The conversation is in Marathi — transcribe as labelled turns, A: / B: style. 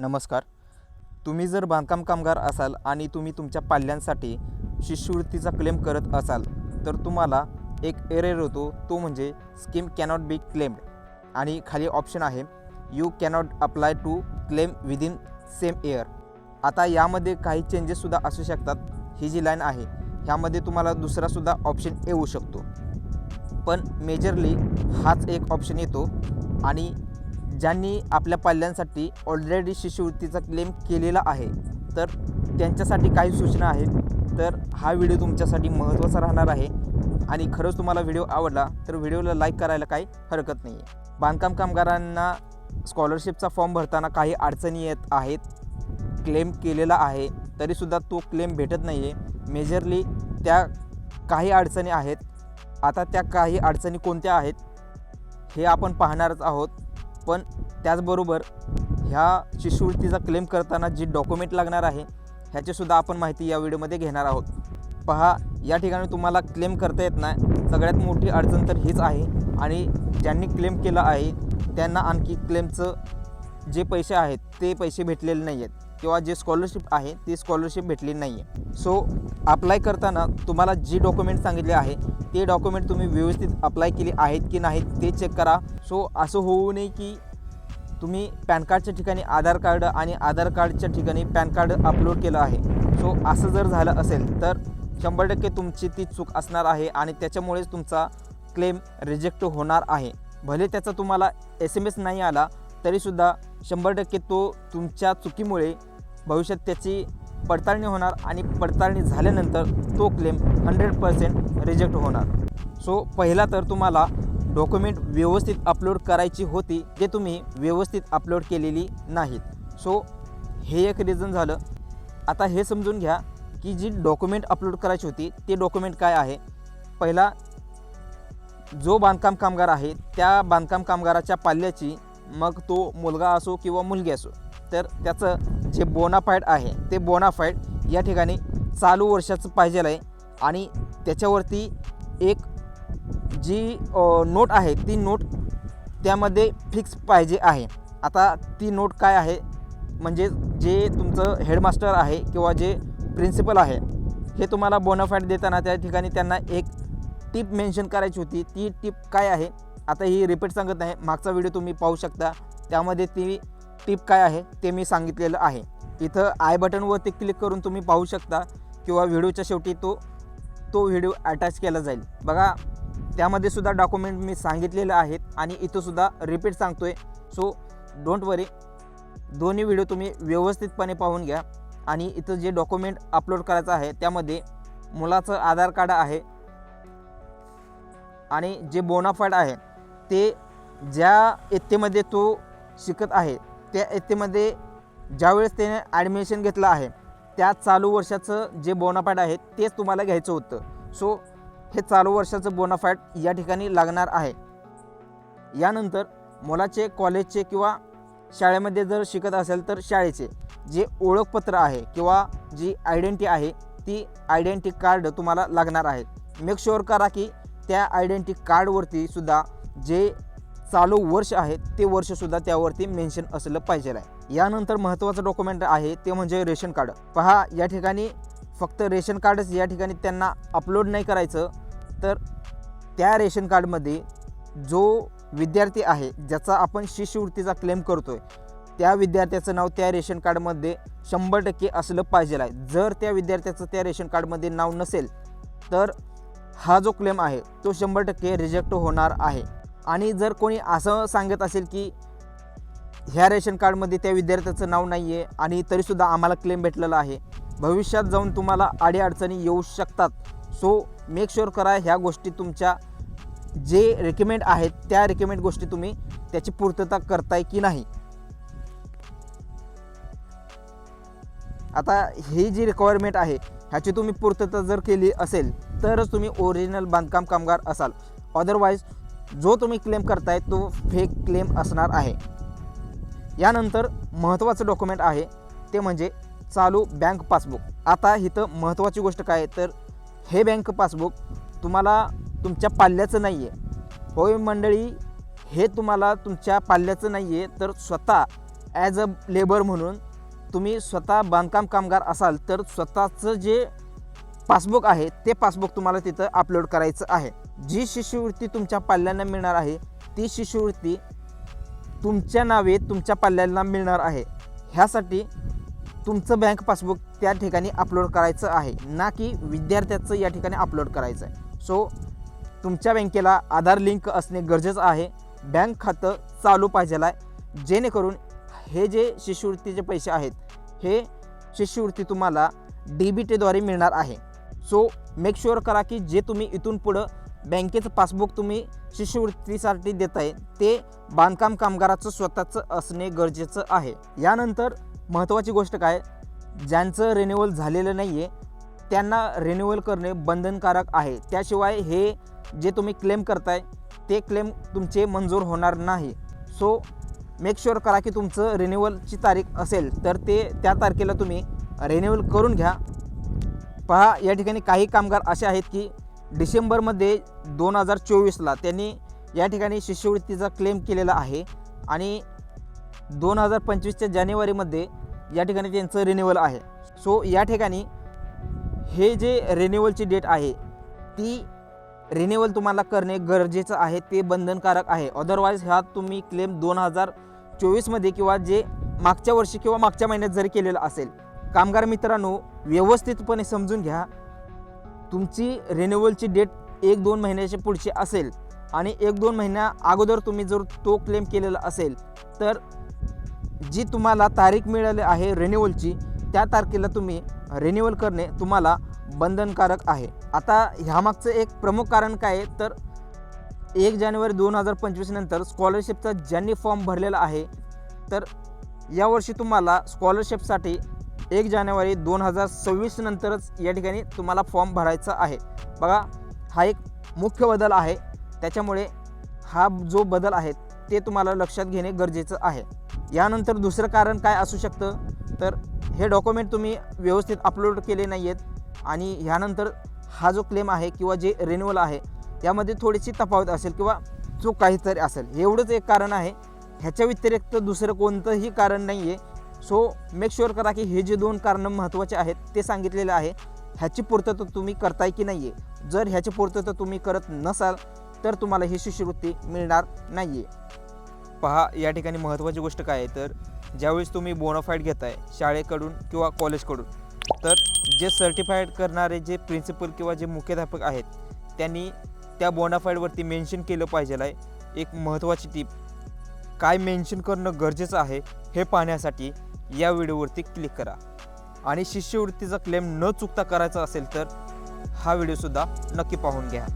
A: नमस्कार. तुम्ही जर बांधकाम कामगार असाल आणि तुम्ही तुमच्या पाल्यांसाठी शिष्यवृत्तीचा क्लेम करत असाल तर तुम्हाला एक एरर होतो तो म्हणजे स्कीम कॅनॉट बी क्लेम्ड आणि खाली ऑप्शन आहे you cannot apply to claim within same year आता यामध्ये काही चेंजेससुद्धा असू शकतात. ही जी लाईन आहे ह्यामध्ये तुम्हाला दुसरासुद्धा ऑप्शन येऊ शकतो. पण मेजरली हाच एक ऑप्शन येतो. आणि ज्यांनी आपल्या पाल्यांसाठी ऑलरेडी शिष्यवृत्तीचा क्लेम केलेला आहे तर त्यांच्यासाठी काही सूचना आहेत. तर हा व्हिडिओ तुमच्यासाठी महत्त्वाचा राहणार आहे. आणि खरंच तुम्हाला व्हिडिओ आवडला तर व्हिडिओला लाईक करायला काही हरकत नाही आहे बांधकाम कामगारांना स्कॉलरशिपचा फॉर्म भरताना काही अडचणी येत आहेत क्लेम केलेला आहे तरीसुद्धा तो क्लेम भेटत नाही आहे मेजरली त्या काही अडचणी आहेत. आता त्या काही अडचणी कोणत्या आहेत हे आपण पाहणारच आहोत. पण त्याचबरोबर ह्या शिष्यवृत्तीचा क्लेम करताना जी डॉक्युमेंट लागणार आहे ह्याचीसुद्धा आपण माहिती या व्हिडिओमध्ये घेणार आहोत. पहा या ठिकाणी तुम्हाला क्लेम करता येत नाही. सगळ्यात मोठी अडचण तर हीच आहे. आणि ज्यांनी क्लेम केलं आहे त्यांना आणखी क्लेमचं जे पैसे आहेत ते पैसे भेटलेले नाही आहेत किंवा जे स्कॉलरशिप आहे ती स्कॉलरशिप भेटली नाही आहे सो अप्लाय करताना तुम्हाला जी डॉक्युमेंट सांगितले आहे ते डॉक्युमेंट तुम्ही व्यवस्थित अप्लाय केली आहेत की नाहीत ते चेक करा. सो असं होऊ नये की तुम्ही पॅन कार्डच्या ठिकाणी आधार कार्ड आणि आधार कार्डच्या ठिकाणी पॅन कार्ड अपलोड केलं आहे. सो असं जर झालं असेल तर शंभर टक्के तुमची ती चूक असणार आहे आणि त्याच्यामुळेच तुमचा क्लेम रिजेक्ट होणार आहे. भले त्याचा तुम्हाला एस एम एस नाही आला तरीसुद्धा शंभर टक्के तो तुमच्या चुकीमुळे भविष्यात त्याची पडताळणी होणार आणि पडताळणी झाल्यानंतर तो क्लेम हंड्रेड पर्सेंट रिजेक्ट होणार. सो पहिला तर तुम्हाला डॉक्युमेंट व्यवस्थित अपलोड करायची होती जे तुम्ही व्यवस्थित अपलोड केलेली नाहीत. सो हे एक रिझन झालं. आता हे समजून घ्या की जी डॉक्युमेंट अपलोड करायची होती ते डॉक्युमेंट काय आहे? पहिला जो बांधकाम कामगार आहे त्या बांधकाम कामगाराच्या पाल्याची मग तो मुलगा असो किंवा मुलगी असो तर त्याचं जे बोनाफाईड आहे ते बोनाफाईड या ठिकाणी चालू वर्षाचं पाहिजेल आहे. आणि त्याच्यावरती एक जी नोट आहे ती नोट त्यामध्ये फिक्स पाहिजे आहे. आता ती नोट काय आहे? म्हणजे जे तुमचं हेडमास्टर आहे किंवा जे प्रिन्सिपल आहे हे तुम्हाला बोनाफाईड देताना त्या ठिकाणी त्यांना एक टिप मेन्शन करायची होती. ती टिप काय आहे? आता ही रिपीट सांगत नाही. मागचा व्हिडिओ तुम्ही पाहू शकता. त्यामध्ये ती टिप काय आहे ते मी सांगितलेलं आहे. इथं आय बटनवरती क्लिक करून तुम्ही पाहू शकता किंवा व्हिडिओच्या शेवटी तो तो व्हिडिओ अटॅच केला जाईल. बघा त्यामध्ये सुद्धा डॉक्युमेंट मी सांगितलेलं आहेत आणि इथंसुद्धा रिपीट सांगतो आहे सो डोंट वरी दोन्ही व्हिडिओ तुम्ही व्यवस्थितपणे पाहून घ्या. आणि इथं जे डॉक्युमेंट अपलोड करायचं आहे त्यामध्ये मुलाचं आधार कार्ड आहे. आणि जे बोनाफाईड आहे ते ज्या इयत्तेमध्ये तो शिकत आहे त्या इयत्तेमध्ये ज्यावेळेस त्याने ॲडमिशन घेतलं आहे त्या चालू वर्षाचं जे बोनाफाईट आहे तेच तुम्हाला घ्यायचं होतं. सो हे चालू वर्षाचं बोनाफाईट या ठिकाणी लागणार आहे. यानंतर मुलाचे कॉलेजचे किंवा शाळेमध्ये जर शिकत असेल तर शाळेचे जे ओळखपत्र आहे किंवा जी आयडेंटी आहे ती आयडेंटी कार्ड तुम्हाला लागणार आहे. मेक शुअर करा की त्या आयडेंटी कार्डवरती सुद्धा जे चालू वर्ष आहे ते वर्षसुद्धा त्यावरती मेन्शन असलं पाहिजे आहे यानंतर महत्त्वाचं डॉक्युमेंट आहे ते म्हणजे रेशन कार्ड. पहा या ठिकाणी फक्त रेशन कार्डच या ठिकाणी त्यांना अपलोड नाही करायचं तर त्या रेशन कार्डमध्ये जो विद्यार्थी आहे ज्याचा आपण शिष्यवृत्तीचा क्लेम करतोय त्या विद्यार्थ्याचं नाव त्या रेशन कार्डमध्ये शंभर टक्के असलं पाहिजे आहे जर त्या विद्यार्थ्याचं त्या रेशन कार्डमध्ये नाव नसेल तर हा जो क्लेम आहे तो शंभर टक्के रिजेक्ट होणार आहे. आणि जर कोणी असं सांगत असेल की ह्या रेशन कार्डमध्ये त्या विद्यार्थ्याचं नाव नाही आहे आणि तरीसुद्धा आम्हाला क्लेम भेटलेला आहे भविष्यात जाऊन तुम्हाला अडीअडचणी येऊ शकतात. सो मेक शुअर करा ह्या गोष्टी तुमच्या जे रेकमेंड आहेत त्या रेकमेंड गोष्टी तुम्ही त्याची पूर्तता करताय की नाही. आता ही जी रिक्वायरमेंट आहे ह्याची तुम्ही पूर्तता जर केली असेल तरच तुम्ही ओरिजिनल बांधकाम कामगार असाल. अदरवाईज जो तुम्ही क्लेम करताय तो फेक क्लेम असणार आहे. यानंतर महत्त्वाचं डॉक्युमेंट आहे ते म्हणजे चालू बँक पासबुक आता इथं महत्त्वाची गोष्ट काय आहे? तर हे बँक पासबुक तुम्हाला तुमच्या पाल्याचं नाही आहे होय मंडळी हे तुम्हाला तुमच्या पाल्याचं नाही आहे तर स्वतः ॲज अ लेबर म्हणून तुम्ही स्वतः बांधकाम कामगार असाल तर स्वतःचं जे पासबुक आहे ते पासबुक तुम्हाला तिथं अपलोड करायचं आहे. जी शिष्यवृत्ती तुमच्या पाल्यांना मिळणार आहे ती शिष्यवृत्ती तुमच्या नावे तुमच्या पाल्यांना मिळणार आहे. ह्यासाठी तुमचं बँक पासबुक त्या ठिकाणी अपलोड करायचं आहे ना की विद्यार्थ्याचं या ठिकाणी अपलोड करायचं आहे. सो तुमच्या बँकेला आधार लिंक असणे गरजेचं आहे. बँक खातं चालू पाहिजेला आहे. जेणेकरून हे जे शिष्यवृत्तीचे पैसे आहेत हे शिष्यवृत्ती तुम्हाला डी बी टीद्वारे मिळणार आहे. सो मेक शुअर करा की जे तुम्ही इथून पुढं बँकेचं पासबुक तुम्ही शिष्यवृत्तीसाठी देत आहे ते बांधकाम कामगाराचं स्वतःचं असणे गरजेचं आहे. यानंतर महत्त्वाची गोष्ट काय? ज्यांचं रिन्युअल झालेलं नाही आहे त्यांना रिन्युअल करणे बंधनकारक आहे. त्याशिवाय हे जे तुम्ही क्लेम करताय ते क्लेम तुमचे मंजूर होणार नाही. सो मेक शुअर करा की तुमचं रिन्युअलची तारीख असेल तर ते त्या तारखेला तुम्ही रिन्युअल करून घ्या. पहा या ठिकाणी काही कामगार असे आहेत की डिसेंबरमध्ये दोन हजार चोवीसला त्यांनी या ठिकाणी शिष्यवृत्तीचा क्लेम केलेला आहे आणि दोन हजार पंचवीसच्या जानेवारीमध्ये या ठिकाणी त्यांचं रिन्युअल आहे. सो या ठिकाणी हे जे रिन्युअलची डेट आहे ती रिन्युअल तुम्हाला करणे गरजेचं आहे ते बंधनकारक आहे. अदरवाईज ह्या तुम्ही क्लेम दोन हजार चोवीसमध्ये किंवा जे मागच्या वर्षी किंवा मागच्या महिन्यात जरी केलेलं असेल कामगार मित्रांनो व्यवस्थितपणे समजून घ्या. तुमची रिन्युअलची डेट एक दोन महिन्याच्या पुढची असेल आणि एक दोन महिन्या अगोदर तुम्ही जर तो क्लेम केलेला असेल तर जी तुम्हाला तारीख मिळाली आहे रिन्युअलची त्या तारखेला तुम्ही रिन्युअल करणे तुम्हाला बंधनकारक आहे. आता ह्यामागचं एक प्रमुख कारण काय आहे? तर एक जानेवारी दोन हजार पंचवीस नंतर स्कॉलरशिपचा ज्यांनी फॉर्म भरलेला आहे तर यावर्षी तुम्हाला स्कॉलरशिपसाठी एक जानेवारी दोन हजार सव्वीस नंतरच या ठिकाणी तुम्हाला फॉर्म भरायचा आहे. बघा हा एक मुख्य बदल आहे. त्याच्यामुळे हा जो बदल आहे ते तुम्हाला लक्षात घेणे गरजेचं आहे. यानंतर दुसरं कारण काय असू शकतं? तर हे डॉक्युमेंट तुम्ही व्यवस्थित अपलोड केले नाही आहेत आणि ह्यानंतर हा जो क्लेम आहे किंवा जे रिन्युअल आहे यामध्ये थोडीशी तफावत असेल किंवा चूक काहीतरी असेल. एवढंच एक कारण आहे. ह्याच्या व्यतिरिक्त दुसरं कोणतंही कारण नाही आहे सो मेक शुअर करा की हे जे दोन कारणं महत्त्वाचे आहेत ते सांगितलेलं आहे. ह्याची पूर्तता तुम्ही करताय की नाही आहे जर ह्याची पूर्तता तुम्ही करत नसाल तर तुम्हाला ही शिष्यवृत्ती मिळणार नाही आहे पहा या ठिकाणी महत्त्वाची गोष्ट काय आहे? तर ज्यावेळेस तुम्ही बोनाफाईड घेताय शाळेकडून किंवा कॉलेजकडून तर जे सर्टिफाईड करणारे जे प्रिन्सिपल किंवा जे मुख्याध्यापक आहेत त्यांनी त्या बोनाफाईडवरती मेन्शन केलं पाहिजे आहे. एक महत्त्वाची टीप काय मेन्शन करणं गरजेचं आहे हे पाहण्यासाठी या व्हिडिओवरती क्लिक करा. आणि शिष्यवृत्तीचा क्लेम न चुकता करायचा असेल तर हा व्हिडिओसुद्धा नक्की पाहून घ्या.